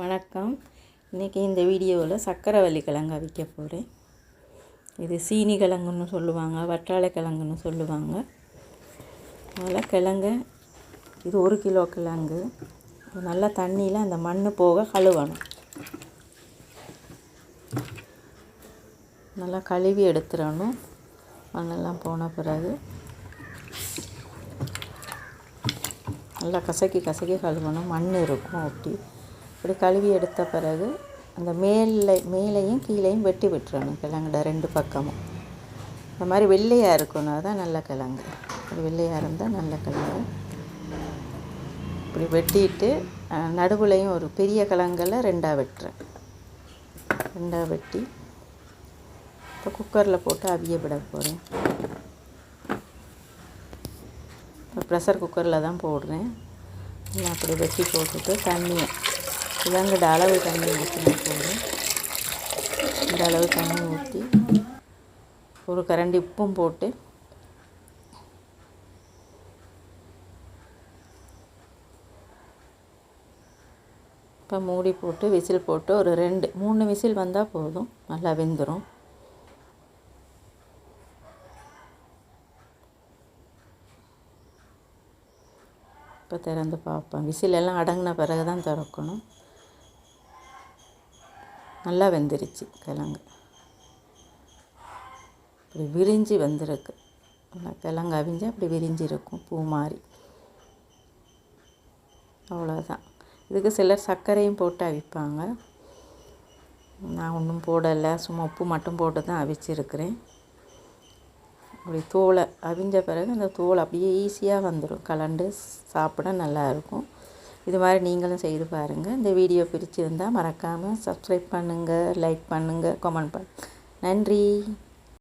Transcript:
வணக்கம். இன்றைக்கி இந்த வீடியோவில் சக்கரவள்ளி கிழங்கு அவிக்க போகிறேன் இது சீனி கிழங்குன்னு சொல்லுவாங்க வற்றாழை கிழங்குன்னு சொல்லுவாங்க. அதில் கிழங்கு இது ஒரு கிலோ கிழங்கு. நல்லா தண்ணியில் அந்த மண் போக கழுவணும். நல்லா கழுவி எடுத்துடணும். மண்ணெல்லாம் போன பிறகு நல்லா கசக்கி கசக்கி கழுவணும். மண் இருக்கும் அப்படி. இப்படி கழுவி எடுத்த பிறகு அந்த மேலே மேலேயும் கீழேயும் வெட்டி விட்டுறணும் கிழங்குட ரெண்டு பக்கமும். இந்த மாதிரி வெள்ளையாக இருக்கணும். அதுதான் நல்ல கிழங்கு. இப்படி வெள்ளையாக இருந்தால் நல்ல கிழங்கு. இப்படி வெட்டிட்டு நடுவுலையும் ஒரு பெரிய கிழங்குல ரெண்டாக வெட்டுறேன். ரெண்டாக வெட்டி இப்போ குக்கரில் போட்டு அவிய விட போகிறேன் இப்போ ப்ரெஷர் குக்கரில் தான் போடுறேன். நான் அப்படி வெட்டி போட்டுட்டு தண்ணியை இளங்கட அளவு தண்ணி ஊற்றினா போதும் இந்த அளவு தண்ணி ஊற்றி ஒரு கரண்டி உப்பும் போட்டு இப்போ மூடி போட்டு விசில் போட்டு ஒரு ரெண்டு மூணு விசில் வந்தால் போதும். நல்லா வெந்துடும் இப்போ திறந்து பார்ப்பேன் விசில் எல்லாம் அடங்கின பிறகு தான் திறக்கணும். நல்லா வெந்துருச்சு கிழங்கு. இப்படி விரிஞ்சு வந்திருக்கு. நல்லா கிழங்கு அவிஞ்சால் அப்படி விரிஞ்சு இருக்கும் பூ மாதிரி அவ்வளோதான் இதுக்கு சிலர் சர்க்கரையும் போட்டு அவிப்பாங்க. நான் ஒன்றும் போடலை. சும்மா உப்பு மட்டும் போட்டு தான் அவிச்சிருக்கிறேன். அப்படி தோலை அவிஞ்ச பிறகு அந்த தோல் அப்படியே ஈஸியாக வந்துடும் கலண்டு சாப்பிட நல்லாயிருக்கும் இது மாதிரி நீங்களும் செய்து பாருங்கள் இந்த வீடியோ பிடிச்சிருந்தால் மறக்காமல் சப்ஸ்கிரைப் பண்ணுங்கள் லைக் பண்ணுங்கள் கமெண்ட் பண்ணுங்கள் நன்றி.